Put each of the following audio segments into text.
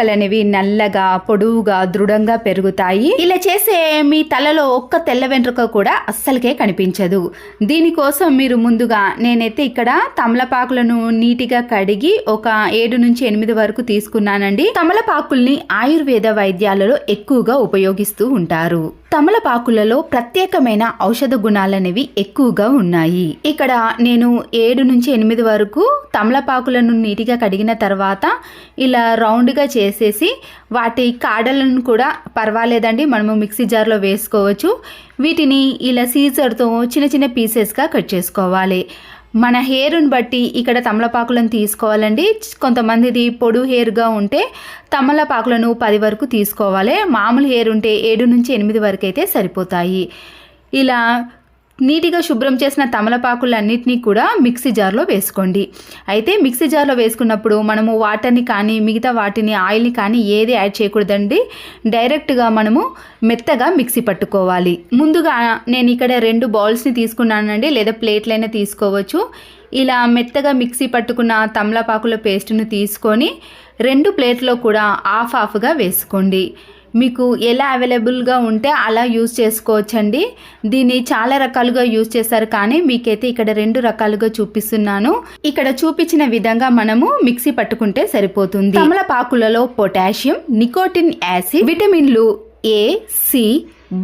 అనేవి నల్లగా పొడవుగా దృఢంగా పెరుగుతాయి. ఇలా చేసే మీ తలలో ఒక్క తెల్ల వెంట్రుక కూడా అస్సలకే కనిపించదు. దీనికోసం మీరు ముందుగా నేనైతే ఇక్కడ తమలపాకులను నీటిగా కడిగి ఒక ఏడు నుంచి ఎనిమిది వరకు తీసుకున్నానండి. తమలపాకుల్ని ఆయుర్వేద వైద్యాలలో ఎక్కువగా ఉపయోగిస్తూ ఉంటారు. తమలపాకులలో ప్రత్యేకమైన ఔషధ గుణాలనేవి ఎక్కువగా ఉన్నాయి. ఇక్కడ నేను ఏడు నుంచి ఎనిమిది వరకు తమలపాకులను నీటిగా కడిగిన తర్వాత ఇలా రౌండ్గా చేసేసి వాటి కాడలను కూడా పర్వాలేదండి మనము మిక్సీ జార్లో వేసుకోవచ్చు. వీటిని ఇలా సీజర్తో చిన్న చిన్న పీసెస్గా కట్ చేసుకోవాలి. మన హెయిర్ని బట్టి ఇక్కడ తమలపాకులను తీసుకోవాలండి. కొంతమందిది పొడు హెయిర్గా ఉంటే తమలపాకులను పది వరకు తీసుకోవాలి. మామూలు హెయిర్ ఉంటే ఏడు నుంచి ఎనిమిది వరకు అయితే సరిపోతాయి. ఇలా నీటిగా శుభ్రం చేసిన తమలపాకులన్నింటినీ కూడా మిక్సీ జార్లో వేసుకోండి. అయితే మిక్సీ జార్లో వేసుకున్నప్పుడు మనము వాటర్ని కానీ మిగతా వాటిని ఆయిల్ని కానీ ఏది యాడ్ చేయకూడదండి. డైరెక్ట్గా మనము మెత్తగా మిక్సీ పట్టుకోవాలి. ముందుగా నేను ఇక్కడ రెండు బౌల్స్ని తీసుకున్నానండి. లేదా ప్లేట్లైనా తీసుకోవచ్చు. ఇలా మెత్తగా మిక్సీ పట్టుకున్న తమలపాకుల పేస్ట్ను తీసుకొని రెండు ప్లేట్లో కూడా ఆఫ్ ఆఫ్గా వేసుకోండి. మీకు ఎలా అవైలబుల్గా ఉంటే అలా యూజ్ చేసుకోవచ్చండి. దీన్ని చాలా రకాలుగా యూజ్ చేశారు కానీ మీకైతే ఇక్కడ రెండు రకాలుగా చూపిస్తున్నాను. ఇక్కడ చూపించిన విధంగా మనము మిక్సీ పట్టుకుంటే సరిపోతుంది. తమలపాకులలో పొటాషియం నికోటిన్ యాసిడ్ విటమిన్లు A C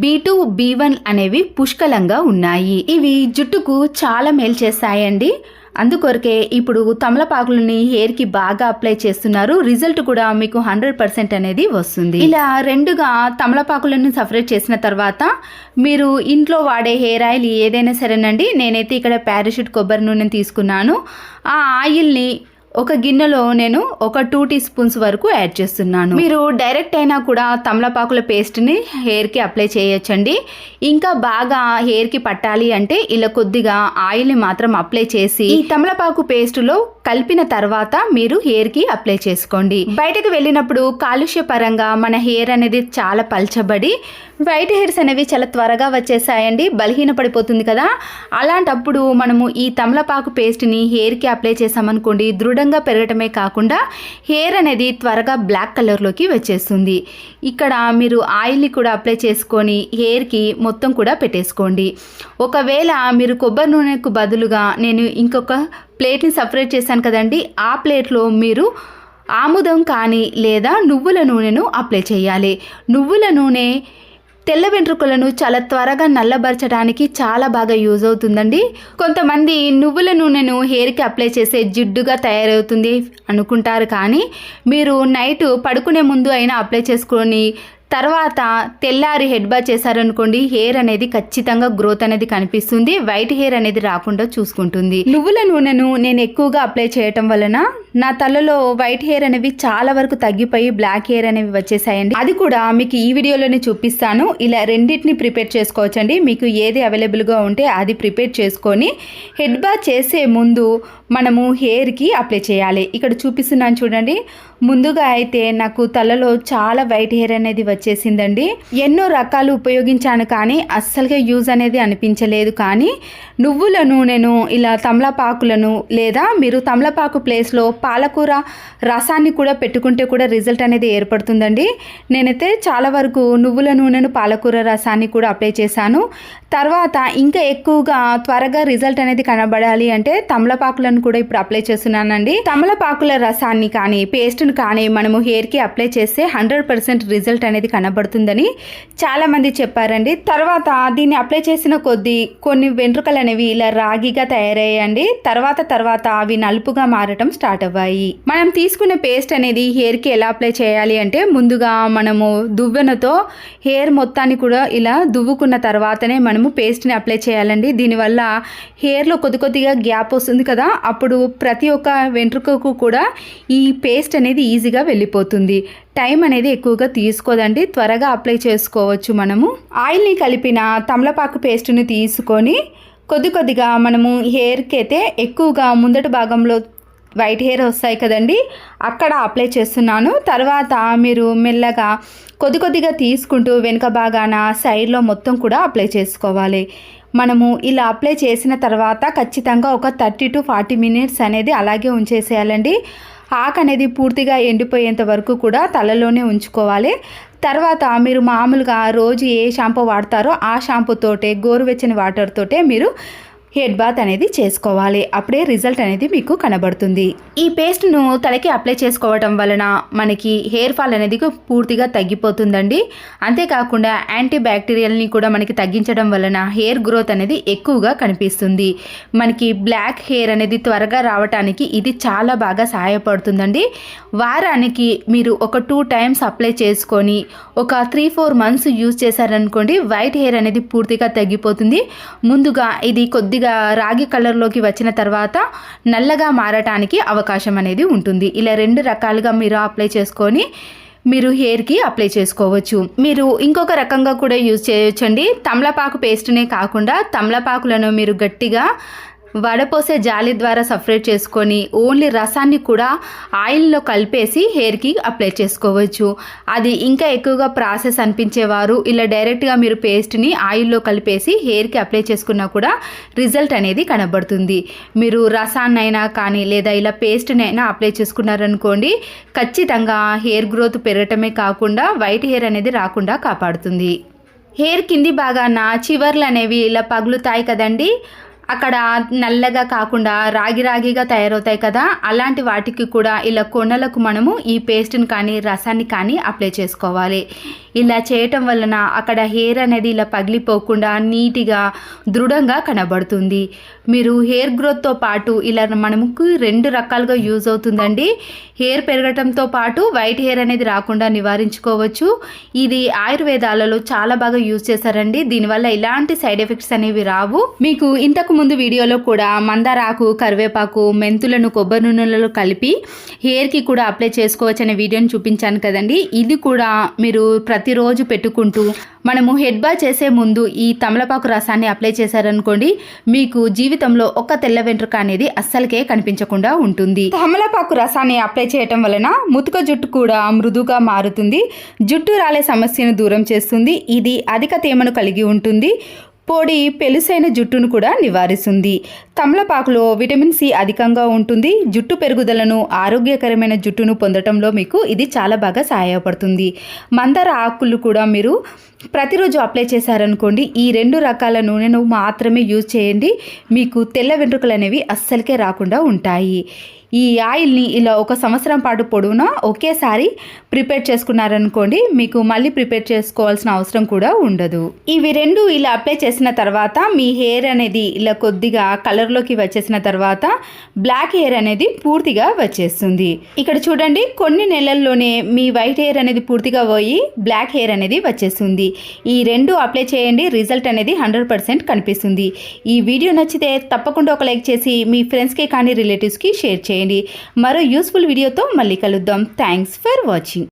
B two B one అనేవి పుష్కలంగా ఉన్నాయి. ఇవి జుట్టుకు చాలా మేలు చేస్తాయండి అందుకొరకే ఇప్పుడు తమలపాకులని హెయిర్కి బాగా అప్లై చేస్తున్నారు. రిజల్ట్ కూడా మీకు హండ్రెడ్ పర్సెంట్ అనేది వస్తుంది. ఇలా రెండుగా తమలపాకులను సపరేట్ చేసిన తర్వాత మీరు ఇంట్లో వాడే హెయిర్ ఆయిల్ ఏదైనా సరేనండి. నేనైతే ఇక్కడ పారాషూట్ కొబ్బరి నూనె తీసుకున్నాను. ఆ ఆయిల్ని ఒక గిన్నెలో నేను ఒక టూ టీ స్పూన్స్ వరకు యాడ్ చేస్తున్నాను. మీరు డైరెక్ట్ అయినా కూడా తమలపాకుల పేస్ట్ని హెయిర్కి అప్లై చేయొచ్చండి. ఇంకా బాగా హెయిర్కి పట్టాలి అంటే ఇలా కొద్దిగా ఆయిల్ని మాత్రం అప్లై చేసి ఈ తమలపాకు పేస్టులో కలిపిన తర్వాత మీరు హెయిర్కి అప్లై చేసుకోండి. బయటకు వెళ్ళినప్పుడు కాలుష్య పరంగా మన హెయిర్ అనేది చాలా పల్చబడి వైట్ హెయిర్స్ అనేవి చాలా త్వరగా వచ్చేసాయండి బలహీన పడిపోతుంది కదా. అలాంటప్పుడు మనము ఈ తమలపాకు పేస్ట్ని హెయిర్కి అప్లై చేసామనుకోండి దృఢంగా పెరగటమే కాకుండా హెయిర్ అనేది త్వరగా బ్లాక్ కలర్లోకి వచ్చేస్తుంది. ఇక్కడ మీరు ఆయిల్ని కూడా అప్లై చేసుకొని హెయిర్కి మొత్తం కూడా పెట్టేసుకోండి. ఒకవేళ మీరు కొబ్బరి నూనెకు బదులుగా నేను ఇంకొక ప్లేట్ని సపరేట్ చేశాను కదండి ఆ ప్లేట్లో మీరు ఆముదం కానీ లేదా నువ్వుల నూనెను అప్లై చేయాలి. నువ్వుల నూనె తెల్ల వెంట్రుకలను చాలా త్వరగా నల్లబరచడానికి చాలా బాగా యూజ్ అవుతుందండి. కొంతమంది నువ్వుల నూనెను హెయిర్కి అప్లై చేసే జిడ్డుగా తయారవుతుంది అనుకుంటారు కానీ మీరు నైట్ పడుకునే ముందు అయినా అప్లై చేసుకొని తర్వాత తెల్లారి హెడ్ బా చేశారనుకోండి హెయిర్ అనేది ఖచ్చితంగా గ్రోత్ అనేది కనిపిస్తుంది. వైట్ హెయిర్ అనేది రాకుండా చూసుకుంటుంది. నువ్వుల నూనెను నేను ఎక్కువగా అప్లై చేయటం వలన నా తలలో వైట్ హెయిర్ అనేవి చాలా వరకు తగ్గిపోయి బ్లాక్ హెయిర్ అనేవి వచ్చేసాయండి. అది కూడా మీకు ఈ వీడియోలోనే చూపిస్తాను. ఇలా రెండింటిని ప్రిపేర్ చేసుకోవచ్చండి. మీకు ఏది అవైలబుల్గా ఉంటే అది ప్రిపేర్ చేసుకొని హెడ్ బా చేసే ముందు మనము హెయిర్కి అప్లై చేయాలి. ఇక్కడ చూపిస్తున్నాను చూడండి. ముందుగా అయితే నాకు తలలో చాలా వైట్ హెయిర్ అనేది వచ్చేసిందండి. ఎన్నో రకాలు ఉపయోగించాను కానీ అస్సలుగా యూజ్ అనేది అనిపించలేదు. కానీ నువ్వుల నూనెను ఇలా తమలపాకులను లేదా మీరు తమలపాకు ప్లేస్లో పాలకూర రసాన్ని కూడా పెట్టుకుంటే కూడా రిజల్ట్ అనేది ఏర్పడుతుందండి. నేనైతే చాలా వరకు నువ్వుల నూనెను పాలకూర రసాన్ని కూడా అప్లై చేశాను. తర్వాత ఇంకా ఎక్కువగా త్వరగా రిజల్ట్ అనేది కనబడాలి అంటే తమలపాకులను కూడా ఇప్పుడు అప్లై చేస్తున్నానండి. తమలపాకుల రసాన్ని కానీ పేస్ట్ను కానీ మనము హెయిర్కి అప్లై చేస్తే హండ్రెడ్ పర్సెంట్ రిజల్ట్ అనేది కనబడుతుందని చాలామంది చెప్పారండి. తర్వాత దీన్ని అప్లై చేసిన కొద్దీ కొన్ని వెంట్రుకలు అనేవి ఇలా రాగిగా తయారయ్యాయండి. తర్వాత తర్వాత అవి నలుపుగా మారటం స్టార్ట్ అవ్వాయి. మనం తీసుకున్న పేస్ట్ అనేది హెయిర్కి ఎలా అప్లై చేయాలి అంటే ముందుగా మనము దువ్వెనతో హెయిర్ మొత్తాన్ని కూడా ఇలా దువ్వుకున్న తర్వాతనే మనం మనము పేస్ట్ని అప్లై చేయాలండి. దీనివల్ల హెయిర్లో కొద్ది కొద్దిగా గ్యాప్ వస్తుంది కదా అప్పుడు ప్రతి ఒక్క వెంట్రుకకు కూడా ఈ పేస్ట్ అనేది ఈజీగా వెళ్ళిపోతుంది. టైం అనేది ఎక్కువగా తీసుకోదండి. త్వరగా అప్లై చేసుకోవచ్చు మనము. ఆయిల్ని కలిపిన తమలపాకు పేస్ట్ని తీసుకొని కొద్ది కొద్దిగా మనము హెయిర్కి అయితే ఎక్కువగా ముందటి భాగంలో వైట్ హెయిర్ వస్తాయి కదండి. అక్కడ అప్లై చేస్తున్నాను. తర్వాత మీరు మెల్లగా కొద్ది కొద్దిగా తీసుకుంటూ వెనుక భాగాన సైడ్లో మొత్తం కూడా అప్లై చేసుకోవాలి. మనము ఇలా అప్లై చేసిన తర్వాత ఖచ్చితంగా ఒక థర్టీ టు ఫార్టీ మినిట్స్ అనేది అలాగే ఉంచేసేయాలండి. ఆకు అనేది పూర్తిగా ఎండిపోయేంత వరకు కూడా తలలోనే ఉంచుకోవాలి. తర్వాత మీరు మామూలుగా రోజు ఏ షాంపూ వాడతారో ఆ షాంపూతోటే గోరువెచ్చని వాటర్తోటే మీరు హెడ్ బాత్ అనేది చేసుకోవాలి. అప్పుడే రిజల్ట్ అనేది మీకు కనబడుతుంది. ఈ పేస్ట్ను తలకి అప్లై చేసుకోవటం వలన మనకి హెయిర్ ఫాల్ అనేది పూర్తిగా తగ్గిపోతుందండి. అంతేకాకుండా యాంటీ బ్యాక్టీరియల్ని కూడా మనకి తగ్గించడం వలన హెయిర్ గ్రోత్ అనేది ఎక్కువగా కనిపిస్తుంది. మనకి బ్లాక్ హెయిర్ అనేది త్వరగా రావటానికి ఇది చాలా బాగా సహాయపడుతుందండి. వారానికి మీరు ఒక టూ టైమ్స్ అప్లై చేసుకొని ఒక త్రీ ఫోర్ మంత్స్ యూజ్ చేశారనుకోండి వైట్ హెయిర్ అనేది పూర్తిగా తగ్గిపోతుంది. ముందుగా ఇది కొద్దిగా రాగి కలర్లోకి వచ్చిన తర్వాత నల్లగా మారటానికి అవకాశం అనేది ఉంటుంది. ఇలా రెండు రకాలుగా మీరు అప్లై చేసుకొని మీరు హెయిర్కి అప్లై చేసుకోవచ్చు. మీరు ఇంకొక రకంగా కూడా యూజ్ చేయొచ్చండి. తమలపాకు పేస్ట్నే కాకుండా తమలపాకులను మీరు గట్టిగా వడపోసే జాలి ద్వారా సపరేట్ చేసుకొని ఓన్లీ రసాన్ని కూడా ఆయిల్లో కలిపేసి హెయిర్కి అప్లై చేసుకోవచ్చు. అది ఇంకా ఎక్కువగా ప్రాసెస్ అనిపించేవారు. ఇలా డైరెక్ట్గా మీరు పేస్ట్ని ఆయిల్లో కలిపేసి హెయిర్కి అప్లై చేసుకున్నా కూడా రిజల్ట్ అనేది కనబడుతుంది. మీరు రసాన్నైనా కానీ లేదా ఇలా పేస్ట్నైనా అప్లై చేసుకున్నారనుకోండి ఖచ్చితంగా హెయిర్ గ్రోత్ పెరగటమే కాకుండా వైట్ హెయిర్ అనేది రాకుండా కాపాడుతుంది. హెయిర్ కింది భాగాన చివర్లు అనేవి ఇలా పగులుతాయి కదండి? అక్కడ నల్లగా కాకుండా రాగి రాగిగా తయారవుతాయి కదా అలాంటి వాటికి కూడా ఇలా కొనలకు మనము ఈ పేస్ట్ని కానీ రసాన్ని కానీ అప్లై చేసుకోవాలి. ఇలా చేయటం వలన అక్కడ హెయిర్ అనేది ఇలా పగిలిపోకుండా నీట్గా దృఢంగా కనబడుతుంది. మీరు హెయిర్ గ్రోత్తో పాటు ఇలా మనకు రెండు రకాలుగా యూజ్ అవుతుందండి. హెయిర్ పెరగటంతో పాటు వైట్ హెయిర్ అనేది రాకుండా నివారించుకోవచ్చు. ఇది ఆయుర్వేదాలలో చాలా బాగా యూజ్ చేశారండి. దీనివల్ల ఇలాంటి సైడ్ ఎఫెక్ట్స్ అనేవి రావు. మీకు ఇంతకు ముందు వీడియోలో కూడా మందారాకు కరివేపాకు మెంతులను కొబ్బరి నూనెలలో కలిపి హెయిర్కి కూడా అప్లై చేసుకోవచ్చనే వీడియోని చూపించాను కదండి. ఇది కూడా మీరు ప్రతిరోజు పెట్టుకుంటూ మనము హెడ్ బా చేసే ముందు ఈ తమలపాకు రసాన్ని అప్లై చేశారనుకోండి మీకు జీవితంలో ఒక్క తెల్ల వెంట్రుక అనేది అస్సలకే కనిపించకుండా ఉంటుంది. తమలపాకు రసాన్ని అప్లై చేయటం వలన ముతుక జుట్టు కూడా మృదుగా మారుతుంది. జుట్టు రాలే సమస్యను దూరం చేస్తుంది. ఇది అధిక తేమను కలిగి ఉంటుంది. పొడి పెలుసైన జుట్టును కూడా నివారిస్తుంది. తమలపాకులో విటమిన్ సి అధికంగా ఉంటుంది. జుట్టు పెరుగుదలను ఆరోగ్యకరమైన జుట్టును పొందటంలో మీకు ఇది చాలా బాగా సహాయపడుతుంది. మందార ఆకులు కూడా మీరు ప్రతిరోజు అప్లై చేశారనుకోండి ఈ రెండు రకాల నూనెను మాత్రమే యూజ్ చేయండి. మీకు తెల్ల వెంట్రుకలు అనేవి అస్సలకే రాకుండా ఉంటాయి. ఈ ఆయిల్ని ఇలా ఒక సంవత్సరం పాటు పొడవునా ఒకేసారి ప్రిపేర్ చేసుకున్నారనుకోండి మీకు మళ్ళీ ప్రిపేర్ చేసుకోవాల్సిన అవసరం కూడా ఉండదు. ఇవి రెండు ఇలా అప్లై చేసిన తర్వాత మీ హెయిర్ అనేది ఇలా కొద్దిగా కలర్లోకి వచ్చేసిన తర్వాత బ్లాక్ హెయిర్ అనేది పూర్తిగా వచ్చేస్తుంది. ఇక్కడ చూడండి కొన్ని నెలల్లోనే మీ వైట్ హెయిర్ అనేది పూర్తిగా పోయి బ్లాక్ హెయిర్ అనేది వచ్చేస్తుంది. ఈ రెండు అప్లై చేయండి రిజల్ట్ అనేది హండ్రెడ్ పర్సెంట్ కనిపిస్తుంది. ఈ వీడియో నచ్చితే తప్పకుండా ఒక లైక్ చేసి మీ ఫ్రెండ్స్కి కానీ రిలేటివ్స్కి షేర్ చేయండి. మరో యూస్ఫుల్ వీడియోతో మళ్ళీ కలుద్దాం. Thanks for watching